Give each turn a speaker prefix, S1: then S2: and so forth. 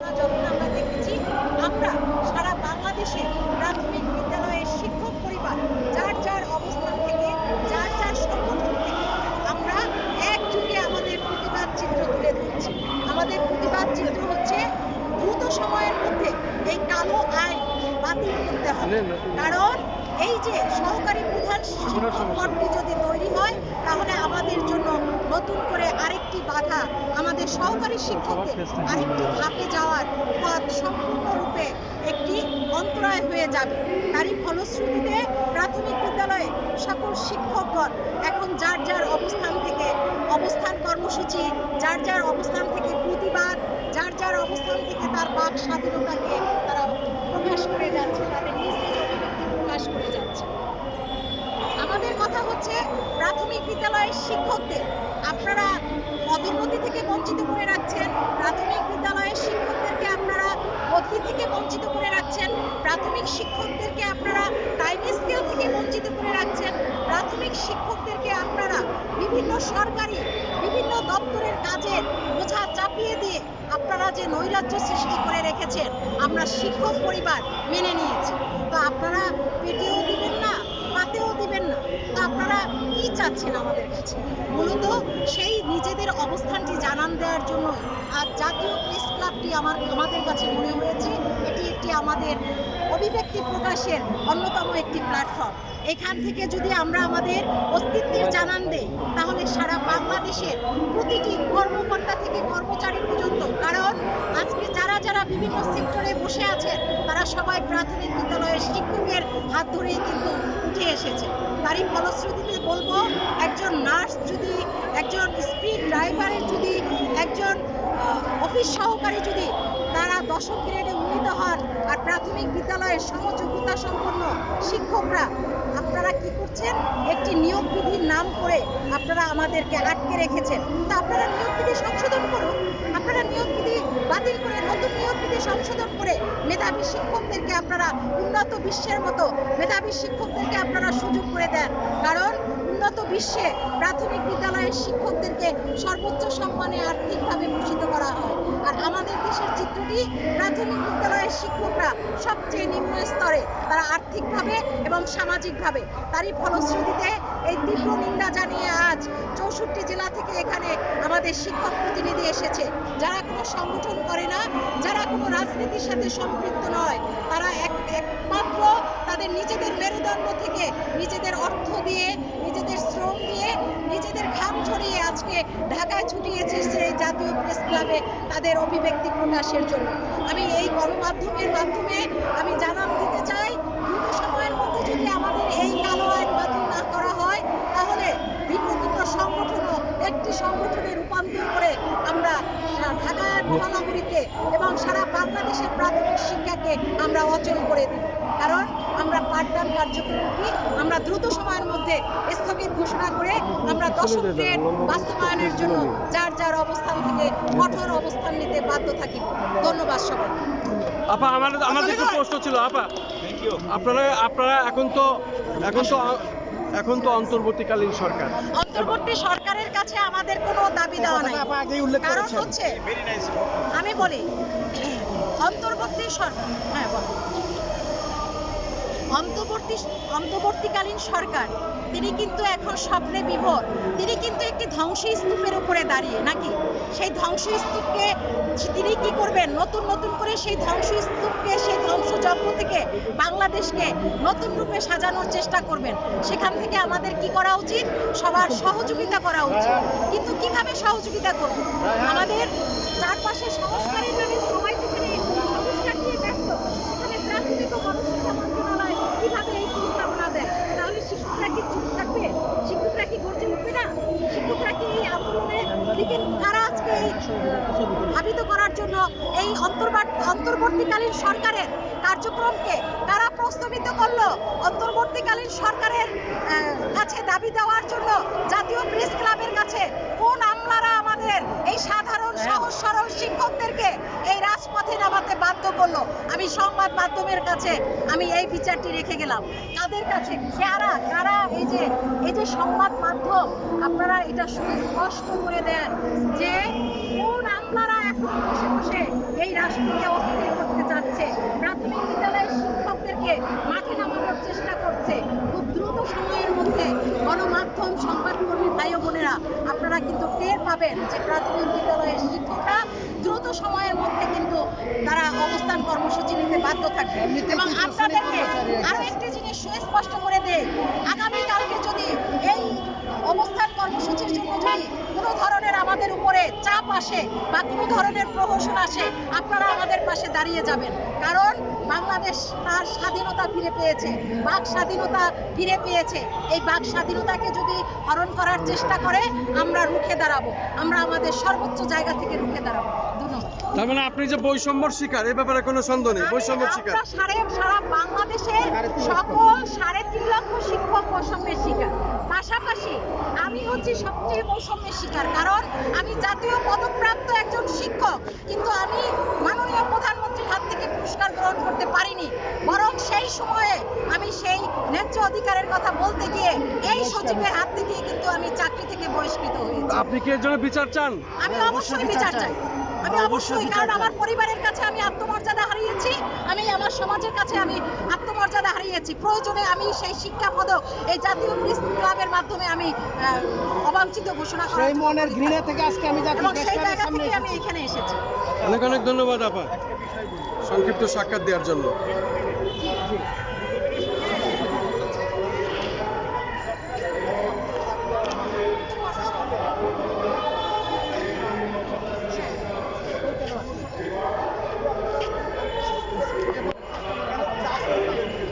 S1: যখন আমরা দেখেছি আমরা সারা বাংলাদেশে প্রাথমিক বিদ্যালয়ের শিক্ষক পরিবার যার যার অবস্থান থেকে যার যার সংগঠন থেকে আমরা একযোগে আমাদের প্রতিবাদ চিত্র তুলে ধরছি। আমাদের প্রতিবাদ চিত্র হচ্ছে দ্রুত সময়ের মধ্যে এই কালো আইন বাতিল করতে হবে। কারণ এই যে সহকারী প্রধান শিক্ষক যদি তৈরি হয় তাহলে আমাদের জন্য নতুন করে আরেকটি বাধা সহকারী শিক্ষকদের আরেকটি ধাপে যাওয়ার পথ সম্পূর্ণরূপে একটি অন্তরায় হয়ে যাবে। তারই ফলশ্রুতিতে প্রাথমিক বিদ্যালয়ে সকল শিক্ষকগণ এখন যার যার অবস্থান থেকে অবস্থান কর্মসূচি, যার যার অবস্থান থেকে প্রতিবাদ, যার যার অবস্থান থেকে তার বাক স্বাধীনতাকে তারা প্রকাশ করে যাচ্ছে তাদের নিজ নিজ অভিব্যক্তি প্রকাশ করে যাচ্ছে আমাদের হচ্ছে প্রাথমিক বিদ্যালয়ের শিক্ষকদের। আপনারা পদোন্নতি থেকে বঞ্চিত করে রাখছেন, প্রাথমিক বিদ্যালয়ের শিক্ষকদেরকে আপনারা বদলি থেকে বঞ্চিত করে রাখছেন, প্রাথমিক শিক্ষকদেরকে আপনারা টাইম স্কেল থেকে বঞ্চিত করে রাখছেন, প্রাথমিক শিক্ষকদেরকে আপনারা বিভিন্ন সরকারি, বিভিন্ন দপ্তরের কাজের বোঝা চাপিয়ে দিয়ে আপনারা যে নৈরাজ্য সৃষ্টি করে রেখেছেন, আমরা শিক্ষক পরিবার মেনে নিয়েছি। তো আপনারা পেটেও দিবেন না পাতেও দিবেন না। তো আপনারা কি চাচ্ছেন আমাদের কাছে? মূলত সেই নিজেদের অবস্থানটি জানান দেওয়ার জন্য আর জাতীয় প্রেস ক্লাবটি আমার, আমাদের কাছে মনে হয়েছে এটি একটি আমাদের অভিব্যক্তি প্রকাশের অন্যতম একটি প্ল্যাটফর্ম। এখান থেকে যদি আমরা আমাদের অস্তিত্বের জানান দেই, তাহলে সারা বাংলাদেশের প্রতিটি কর্মকর্তা থেকে কর্মচারী পর্যন্ত, কারণ আজকে যারা যারা বিভিন্ন সেক্টরে বসে আছেন সবাই প্রাথমিক বিদ্যালয়ের শিক্ষকের হাত ধরেই কিন্তু উঠে এসেছে। তারই ফলশ্রুতিতে বলব, একজন নার্স যদি, একজন স্পিড ড্রাইভারের যদি, একজন অফিস সহকারী যদি তারা দশম গ্রেডে উন্নীত হন আর প্রাথমিক বিদ্যালয়ের সমযোগ্যতা সম্পন্ন শিক্ষকরা, আপনারা কি করছেন? একটি নিয়োগ নাম করে আপনারা আমাদেরকে আটকে রেখেছেন। তা আপনারা নিয়োগ বিধি সংশোধন করুন। আপনারা নিয়োগ বিধি বাতিল করে নতুন নিয়োগ বিধি সংশোধন করে মেধাবী শিক্ষকদেরকে আপনারা উন্নত বিশ্বের মতো মেধাবী শিক্ষকদেরকে আপনারা সুযোগ করে দেন। কারণ উন্নত বিশ্বে প্রাথমিক বিদ্যালয়ের শিক্ষকদেরকে সর্বোচ্চ সম্মানে আর্থিকভাবে ভূষিত করা হয়। আর আমাদের দেশের চিত্রটি প্রাথমিক বিদ্যালয়ের শিক্ষকরা সবচেয়ে নিম্ন স্তরে তারা আর্থিকভাবে এবং সামাজিকভাবে তারই ফলশ্রুতিতে এই তীব্র নিন্দা জানিয়ে আজ চৌষট্টি জেলা থেকে এখানে আমাদের শিক্ষক প্রতিনিধি এসেছে। যারা কোনো সংগঠন করে না, যারা কোনো রাজনীতির সাথে সম্পৃক্ত নয়, তারা এক একমাত্র তাদের নিজেদের মেরুদণ্ড থেকে নিজেদের অর্থ দিয়ে নিজেদের শ্রম দিয়ে নিজেদের ঘাম ঝরিয়ে আজকে ঢাকায় ছুটিয়েছে সেই জাতীয় প্রেস ক্লাবে তাদের অভিব্যক্তি প্রকাশের জন্য। আমি এই গণমাধ্যমের মাধ্যমে আমি জানান দিতে চাই, দ্রুত সময়ের মধ্যে যদি আমাদের এই কালো আইন বাতিল না করা হয়, তাহলে ভিন্ন ভিন্ন সংগঠনও একটি সংগঠনে রূপান্তর করে আমরা ঢাকা মহানগরীতে এবং সারা বাংলাদেশের প্রাথমিক শিক্ষাকে আমরা অচল করে দিব। কারণ আমরা পাঠদান কার্যক্রমটি আমরা দ্রুত সময়ের মধ্যে স্থগিত ঘোষণা করে আমরা দশম গ্রেড বাস্তবায়নের জন্য যার যার অবস্থান থেকে কঠোর অবস্থান নিতে বাধ্য থাকি। ধন্যবাদ সবাই
S2: আপা আমাদের আমাদের একটু প্রশ্ন ছিল আপা। আপনারা আপনারা এখন তো এখন তো এখন তো অন্তর্বর্তীকালীন সরকার।
S1: অন্তর্বর্তী সরকারের কাছে আমাদের কোনো দাবি দেওয়া নাই। উল্লেখ কারণ হচ্ছে আমি বলি অন্তর্বর্তী সরকার হ্যাঁ বল। অন্তর্বর্তী অন্তর্বর্তীকালীন সরকার। তিনি কিন্তু এখন স্বপ্নে বিভোর। তিনি কিন্তু একটি ধ্বংসস্তূপের উপরে দাঁড়িয়ে, নাকি? সেই ধ্বংসস্তূপকে তিনি কি করবেন? নতুন নতুন করে সেই ধ্বংসস্তূপকে, সেই ধ্বংসযজ্ঞ থেকে বাংলাদেশকে নতুন রূপে সাজানোর চেষ্টা করবেন। সেখান থেকে আমাদের কি করা উচিত? সবার সহযোগিতা করা উচিত। কিন্তু কীভাবে সহযোগিতা করব? আমাদের চারপাশে সংস্কারের নামে সবাই যেখানে সংস্কার নিয়ে ব্যস্ত সেখানে প্রাথমিক ও গণশিক্ষা মন্ত্রণালয় কীভাবে এই প্রস্তাবনা দেয় তাহলে শিক্ষকরা কি চুপ থাকবে শিক্ষকরা কি গর্জে উঠবে না শিক্ষকরা কি এই আন্দোলনের দিকে কারা আজকে এই ধাবিত করার জন্য এই অন্তর্বর্তীকালীন সরকারের কার্যক্রমকে তারা প্রস্তাবিত করল। অন্তর্বর্তীকালীন সরকারের কাছে দাবি দেওয়ার জন্য জাতীয় প্রেস ক্লাবের কাছে কোন আমলারা আমাদের সহজ সরল শিক্ষকদেরকে এই রাজপথে নামাতে বাধ্য করল। আমি সংবাদ মাধ্যমের কাছে আমি এই বিচারটি রেখে গেলাম। কাদের কাছে? কারা? কারা? এই যে এই যে সংবাদ মাধ্যম, আপনারা এটা শুনে স্পষ্ট করে দেন যে কোন আমলারা এখন বসে বসে এই রাষ্ট্রকে অস্থির করতে চাচ্ছে। প্রাথমিক বিদ্যালয়ের শিক্ষকদেরকে মাঠে নামানোর চেষ্টা করছে। খুব দ্রুত সময়ের মধ্যে গণমাধ্যম, সংবাদকর্মী, ভাই বোনেরা আপনারা কিন্তু টের পাবেন যে প্রাথমিক বিদ্যালয়ের শিক্ষকরা দ্রুত সময়ের মধ্যে কিন্তু তারা অবস্থান কর্মসূচি নিতে বাধ্য থাকবে। এবং আপনাদেরকে আরও একটি জিনিস সুস্পষ্ট করে দেয় আগামীকালকে যদি এই অবস্থান কর্মসূচির জন্য যদি কোনো ধরনের আমাদের উপরে চাপ আসে বা কোনো ধরনের প্রহসন আসে, আপনারা আমাদের পাশে দাঁড়িয়ে যাবেন। কারণ বাংলাদেশ তার স্বাধীনতা ফিরে পেয়েছে, বাক স্বাধীনতা ফিরে পেয়েছে। এই বাক স্বাধীনতাকে যদি হরণ করার চেষ্টা করে, আমরা রুখে দাঁড়াবো। আমরা আমাদের সর্বোচ্চ জায়গা থেকে রুখে দাঁড়াবো।
S2: তার মানে আপনি যে বৈষম্যর শিকার এ ব্যাপারে কোনো সন্দেহ নেই। বৈষম্যর শিকার।
S1: সারা বাংলাদেশে সকল সাড়ে তিন লক্ষ শিক্ষক বৈষম্যের শিকার। পাশাপাশি আমি হচ্ছি সবচেয়ে বৈষম্যের শিকার কারণ আমি জাতীয় পদকপ্রাপ্ত একজন শিক্ষক কিন্তু আমি মাননীয় প্রধানমন্ত্রীর হাত থেকে পুরস্কার গ্রহণ করতে পারিনি। বরং সেই সময়ে আমি সেই ন্যায্য অধিকারের কথা বলতে গিয়ে এই সচিবের হাত থেকে কিন্তু আমি চাকরি থেকে বহিষ্কৃত হয়েছি।
S2: আপনি কি এর জন্য বিচার চান?
S1: আমি অবশ্যই বিচার চাই। আমি অবশ্যই কারণ আমার পরিবারের কাছে আমি আত্মমর্যাদা হারিয়েছি আমি আমার সমাজের কাছে আমি আত্মমর্যাদা হারিয়েছি। প্রয়োজনে আমি সেই শিক্ষা পদক এই জাতীয় প্রেস ক্লাবের মাধ্যমে আমি আহ, অবাঞ্ছিত ঘোষণা করার
S3: সেই মনের ঘৃণা থেকে আজকে আমি জাতীয় প্রেস
S1: সেই
S3: ক্লাবের
S1: জায়গা
S3: সামনে
S1: থেকে আমি এখানে এসেছি।
S2: অনেক অনেক ধন্যবাদ আপা। সংক্ষিপ্ত সাক্ষাৎ দেওয়ার জন্য।